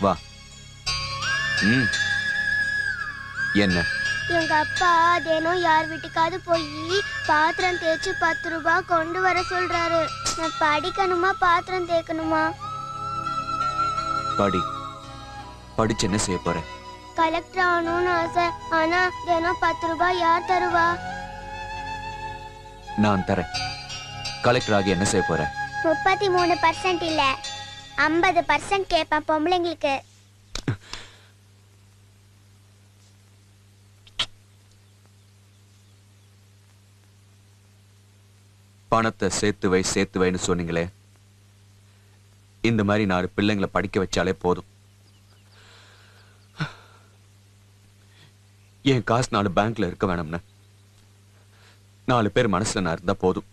வா. ம். என்ன? எங்க அப்பா தினம் யார் வீட்டுக்காவது போய் பாத்திரம் தேய்ச்சு பத்து ரூபாய் கொண்டு வர சொல்றாரு. நான் படிக்கணுமா பாத்திரம் தேய்க்கணுமா? படி. படிச்சு என்ன செய்ய போற? கலெக்டர் ஆகணும்னு ஆசை. ஆனா தினம் பத்து ரூபாய் யார் தருவா? நான் தரேன். கலெக்டர் ஆகி என்ன செய்ய போற? முப்பத்தி மூணு பர்சன்ட் இல்ல. ஐம்பது பர்சன்ட் கேட்பேன் பொம்பளைங்களுக்கு. பணத்தை சேர்த்து வை சேர்த்து வைன்னு சொன்னீங்களே. இந்த மாதிரி நாலு பிள்ளைங்களை படிக்க வச்சாலே போதும். என் காசு நாலு பேங்க்ல இருக்க வேணும்னு. நாலு பேர் மனசுல நான் இருந்தா போதும்.